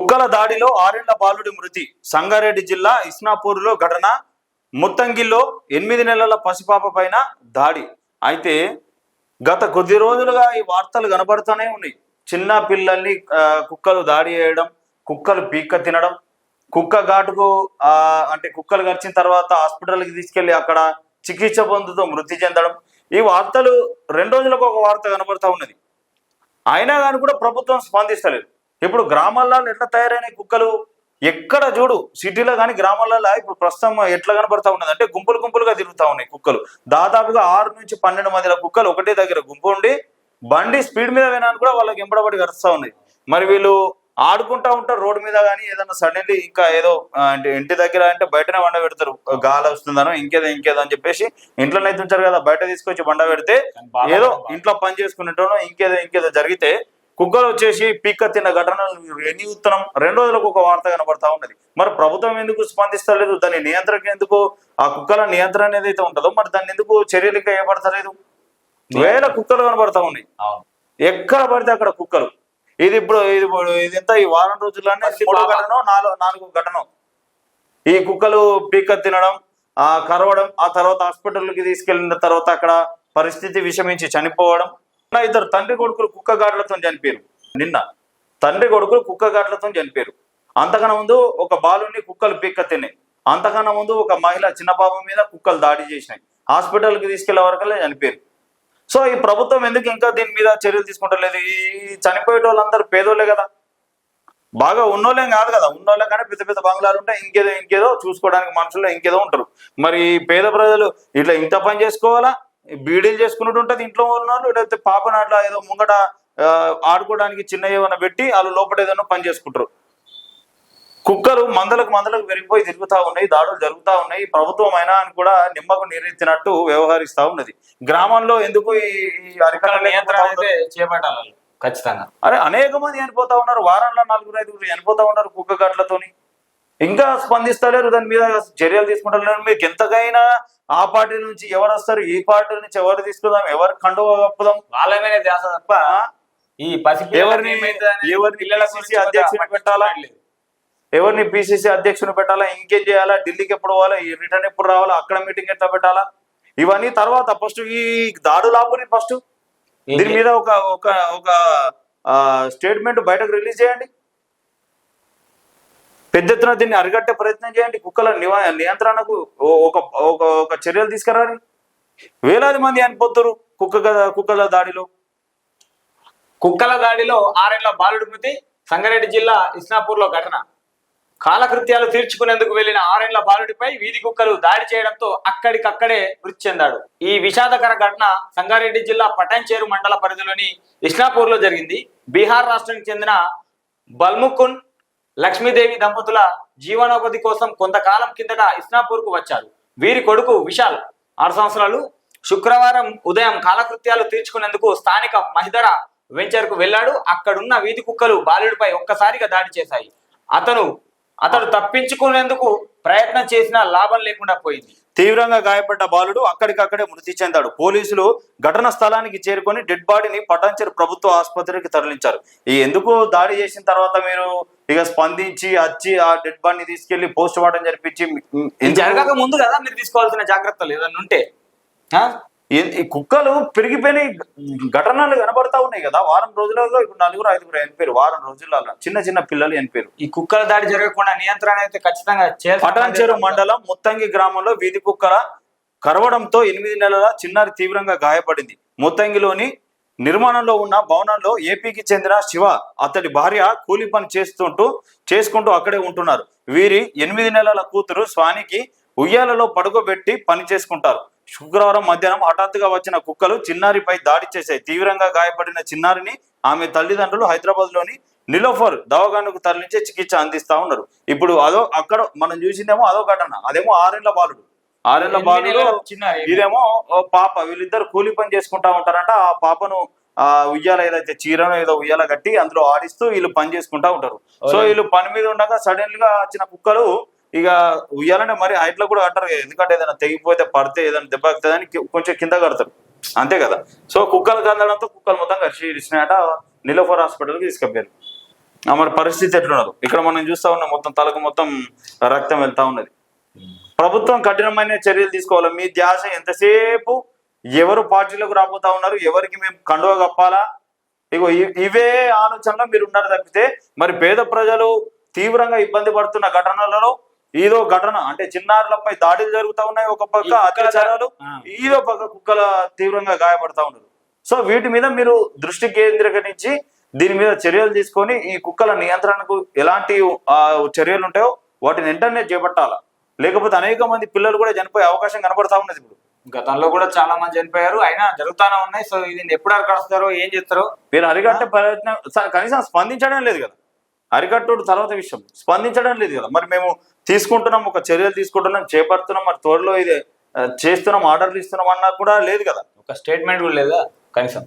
కుక్కల దాడిలో ఆరేళ్ళ బాలుడి మృతి. సంగారెడ్డి జిల్లా ఇస్నాపూర్లో ఘటన. ముత్తంగిల్లో ఎనిమిది నెలల పసిపాప పైన దాడి. అయితే గత కొద్ది రోజులుగా ఈ వార్తలు కనబడుతూనే ఉన్నాయి. చిన్న పిల్లల్ని కుక్కలు దాడి చేయడం కుక్కలు పీక్క తినడం. కుక్క ఘాటుకు అంటే కుక్కలు గడిచిన తర్వాత హాస్పిటల్కి తీసుకెళ్ళి అక్కడ చికిత్స పొందుతూ మృతి చెందడం. ఈ వార్తలు రెండు రోజులకు ఒక వార్త కనబడుతూ ఉన్నది. అయినా కానీ కూడా ప్రభుత్వం స్పందిస్తలేదు. ఇప్పుడు గ్రామాల్లో ఎట్లా తయారైన కుక్కలు? ఎక్కడ చూడు సిటీలో కానీ గ్రామాలలో ఇప్పుడు ప్రస్తుతం ఎట్లా కనబడతా ఉన్నది? అంటే గుంపులు గుంపులుగా తిరుగుతా ఉన్నాయి కుక్కలు. దాదాపుగా ఆరు నుంచి పన్నెండు మందిల కుక్కలు ఒకటే దగ్గర గుంపు ఉండి బండి స్పీడ్ మీద వినాలని కూడా వాళ్ళకి ఎంబడబడి కరుస్తా ఉన్నాయి. మరి వీళ్ళు ఆడుకుంటా ఉంటారు రోడ్డు మీద కానీ ఏదన్నా సడన్లీ ఇంకా ఏదో అంటే ఇంటి దగ్గర అంటే బయటనే బండ పెడతారు. గాలి వస్తుందనో ఇంకేదో ఇంకేదో అని చెప్పేసి ఇంట్లోనే అయితే ఉంచారు కదా బయట తీసుకొచ్చి బండ పెడితే ఏదో ఇంట్లో పని చేసుకునేటోనో ఇంకేదో ఇంకేదో జరిగితే కుక్కలు వచ్చేసి పీక్క తిన్న ఘటనలు ఎన్ని ఉత్తరం రెండు రోజులకు ఒక వార్త కనబడతా ఉన్నది. మరి ప్రభుత్వం ఎందుకు స్పందిస్తలేదు? దాని నియంత్రణ ఎందుకు? ఆ కుక్కల నియంత్రణ ఏదైతే ఉంటుందో మరి దాన్ని ఎందుకు చర్యలు ఇంకా ఏర్పడతలేదు? వేల కుక్కలు కనబడతా ఉన్నాయి. ఎక్కడ పడితే అక్కడ కుక్కలు. ఇది ఇప్పుడు ఇది ఇది ఎంత ఈ వారం రోజుల్లోనే మూడో. ఘటన నాలుగు నాలుగు ఘటన. ఈ కుక్కలు పీక తినడం ఆ కరవడం ఆ తర్వాత హాస్పిటల్కి తీసుకెళ్ళిన తర్వాత అక్కడ పరిస్థితి విషమించి చనిపోవడం ఇద్దరు తండ్రి కొడుకులు కుక్క చనిపోయారు. నిన్న తండ్రి కొడుకులు కుక్క చనిపోయారు. అంతకన్నా ముందు ఒక బాలుని కుక్కలు పీక్క తిన్నాయి. అంతకన్నా ముందు ఒక మహిళ చిన్న పాప మీద కుక్కలు దాడి చేసినాయి. హాస్పిటల్కి తీసుకెళ్ళే వరకలే చనిపోయారు. సో ఈ ప్రభుత్వం ఎందుకు ఇంకా దీని మీద చర్యలు తీసుకుంటలేదు? ఈ చనిపోయే వాళ్ళందరూ పేదోళ్ళే కదా. బాగా ఉన్నోళ్ళేం కాదు కదా. ఉన్నోళ్ళే కానీ పెద్ద పెద్ద బంగ్లాలు ఉంటాయి ఇంకేదో ఇంకేదో చూసుకోవడానికి మనుషుల్లో ఇంకేదో ఉంటారు. మరి పేద ప్రజలు ఇట్లా ఇంత పని చేసుకోవాలా? బీడీలు చేసుకున్నట్టు ఉంటుంది ఇంట్లో ఉన్నోళ్ళు లేకపోతే పాపను అట్లా ఏదో ముంగట ఆడుకోవడానికి చిన్న ఏమైనా పెట్టి వాళ్ళు లోపల ఏదైనా పని చేసుకుంటారు. కుక్కలు మందలకు మందలకు పెరిగిపోయి తిరుగుతా ఉన్నాయి దాడులు జరుగుతా ఉన్నాయి ప్రభుత్వం అయినా అని కూడా నిమ్మకు నీరెత్తినట్టు వ్యవహరిస్తా ఉన్నది. గ్రామంలో ఎందుకు ఈ చేపట్టాలి ఖచ్చితంగా. అరే అనేక మంది చనిపోతా ఉన్నారు వారంలో నలుగురు ఐదుగురు చనిపోతా ఉన్నారు కుక్క గట్లతోని ఇంకా స్పందిస్తలేరు దాని మీద చర్యలు తీసుకుంటలేరు. మీకు ఎంతకైనా ఆ పార్టీ నుంచి ఎవరు వస్తారు? ఈ పార్టీ నుంచి ఎవరు తీసుకుందాం? ఎవరు కండువ కప్పుదాం? వాళ్ళ మీద ధ్యాస తప్ప ఈ పసి ఎవరిని ఎవరిని పిసిసి అధ్యక్షుని పెట్టాలా? ఎవరిని పిసిసి అధ్యక్షుని పెట్టాలా? ఇంకేం చేయాలా? ఢిల్లీకి ఎప్పుడు పోవాలా? ఈ రిటర్న్ ఎప్పుడు రావాలా? అక్కడ మీటింగ్ ఎట్లా పెట్టాలా? ఇవన్నీ తర్వాత ఫస్ట్ ఈ దాడులు ఆపుని ఫస్ట్ దీని మీద ఒక ఒక ఒక స్టేట్మెంట్ బయటకు రిలీజ్ చేయండి. పెద్ద ఎత్తున దీన్ని అరికట్టే ప్రయత్నం చేయండి. కుక్కల నివా నియంత్రణకు ఓ- ఒక ఒక ఒక చర్యలు తీసుకురాని వేలాది మంది అనిపోతారు కుక్క కుక్కల దాడిలో. కుక్కల దాడిలో ఆరేళ్ళ బాలుడి మృతి సంగారెడ్డి జిల్లా ఇస్నాపూర్లో ఘటన. కాలకృత్యాలు తీర్చుకునేందుకు వెళ్ళిన ఆరేళ్ళ బాలుడిపై వీధి కుక్కలు దాడి చేయడంతో అక్కడికక్కడే మృతి చెందాడు. ఈ విషాదకర ఘటన సంగారెడ్డి జిల్లా పటాన్చేరు మండల పరిధిలోని ఇస్నాపూర్లో జరిగింది. బీహార్ రాష్ట్రానికి చెందిన బల్ముకున్ లక్ష్మీదేవి దంపతుల జీవనోపాధి కోసం కొంతకాలం కిందట ఇస్నాపూర్కు వచ్చారు. వీరి కొడుకు విశాల్ ఆరు సంవత్సరాలు శుక్రవారం ఉదయం కాలకృత్యాలు తీర్చుకునేందుకు స్థానిక మహిదర వెంచర్కు వెళ్ళాడు. అక్కడున్న వీధి కుక్కలు బాలుడిపై ఒక్కసారిగా దాడి చేశాయి. అతను అతడు తప్పించుకునేందుకు ప్రయత్నం చేసినా లాభం లేకుండా పోయింది. తీవ్రంగా గాయపడ్డ బాలుడు అక్కడికక్కడే మృతి చెందాడు. పోలీసులు ఘటన స్థలానికి చేరుకొని డెడ్ బాడీని పటాన్చెరు ప్రభుత్వ ఆసుపత్రికి తరలించారు. ఈ ఎందుకు దాడి చేసిన తర్వాత మీరు ఇక స్పందించి వచ్చి ఆ డెడ్ బాడీని తీసుకెళ్ళి పోస్ట్ మార్టం జరిపించి జరగక ముందు కదా మీరు తీసుకోవాల్సిన జాగ్రత్తలు ఏదన్నా ఉంటే. కుక్కలు పెరిగిపోయినాయి ఘటనలు కనబడతా ఉన్నాయి కదా. వారం రోజులలో ఇప్పుడు నలుగురు ఐదుగురు చనిపోయారు వారం రోజులలో చిన్న చిన్న పిల్లలు చనిపోయారు ఈ కుక్కల దాడి జరగకుండా నియంత్రణ అయితే ఖచ్చితంగా పటాన్చెరు మండలం ముత్తంగి గ్రామంలో వీధి కుక్కల కరవడంతో ఎనిమిది నెలల చిన్నారి తీవ్రంగా గాయపడింది. ముత్తంగిలోని నిర్మాణంలో ఉన్న భవనంలో ఏపీకి చెందిన శివ అతడి భార్య కూలి పని చేస్తుంటూ చేసుకుంటూ అక్కడే ఉంటున్నారు. వీరి ఎనిమిది నెలల కూతురు స్వానికి ఉయ్యాలలో పడుకోబెట్టి పని చేసుకుంటారు. శుక్రవారం మధ్యాహ్నం హఠాత్తుగా వచ్చిన కుక్కలు చిన్నారిపై దాడి చేశాయి. తీవ్రంగా గాయపడిన చిన్నారిని ఆమె తల్లిదండ్రులు హైదరాబాద్లోని నిలోఫర్ దవాఖానకు తరలించి చికిత్స అందిస్తా ఉన్నారు. ఇప్పుడు అదో అక్కడ మనం చూసిందేమో అదో ఘటన. అదేమో ఆరేళ్ళ బాలుడు. ఆరేళ్ళ బాలుడు. ఇదేమో ఓ పాప వీళ్ళిద్దరు కూలి పని చేసుకుంటా ఉంటారంట. ఆ పాపను ఆ ఉయ్యాల ఏదైతే చీరను ఏదో ఉయ్యాల కట్టి అందులో ఆడిస్తూ వీళ్ళు పని చేసుకుంటా ఉంటారు. సో వీళ్ళు పని మీద ఉండగా సడన్గా వచ్చిన కుక్కలు ఇక ఉయ్యాలనే మరి హైట్లో కూడా కట్టరు కదా. ఎందుకంటే ఏదైనా తెగిపోతే పడితే ఏదైనా దెబ్బ అని కొంచెం కింద కడతారు. అంతే కదా? సో కుక్కలు కదలడంతో కుక్కలు మొత్తం కలిసి ఇచ్చినాయట నిలోఫర్ హాస్పిటల్కి తీసుకెళ్ళారు ఆ మరి పరిస్థితి ఎట్లున్నారు ఇక్కడ మనం చూస్తా ఉన్నాం మొత్తం తలకు మొత్తం రక్తం వెళ్తా ఉన్నది. ప్రభుత్వం కఠినమైన చర్యలు తీసుకోవాలి. మీ ధ్యాస ఎంతసేపు ఎవరు పార్టీలకు రాబోతా ఉన్నారు ఎవరికి మేము కండువ కప్పాలా? ఇగో ఇవే ఆలోచనలో మీరు ఉన్నారు తప్పితే మరి పేద ప్రజలు తీవ్రంగా ఇబ్బంది పడుతున్న ఘటనలలో ఏదో ఘటన అంటే చిన్నారులపై దాడులు జరుగుతా ఉన్నాయి ఒక పక్క అత్యాచారాలు. ఈదో పక్క కుక్కల తీవ్రంగా గాయపడతా ఉన్నారు. సో వీటి మీద మీరు దృష్టి కేంద్రీకరించి దీని మీద చర్యలు తీసుకొని ఈ కుక్కల నియంత్రణకు ఎలాంటి చర్యలు ఉంటాయో వాటిని వెంటనే చేపట్టాలా? లేకపోతే అనేక మంది పిల్లలు కూడా చనిపోయే అవకాశం కనబడతా ఉన్నది ఇప్పుడు. గతంలో కూడా చాలా మంది చనిపోయారు. అయినా జరుగుతానే ఉన్నాయి. సో ఇది ఎప్పుడు అరకడుస్తారో ఏం చేస్తారో? మీరు అరికట్టే ప్రయత్నం కనీసం స్పందించడం లేదు కదా. అరికట్టుడు తర్వాత విషయం. స్పందించడం లేదు కదా. మరి మేము తీసుకుంటున్నాం ఒక చర్యలు తీసుకుంటున్నాం చేపడుతున్నాం మరి త్వరలో ఇది చేస్తున్నాం ఆర్డర్లు ఇస్తున్నాం అన్నా కూడా లేదు కదా. ఒక స్టేట్మెంట్ కూడా లేదా? కనీసం.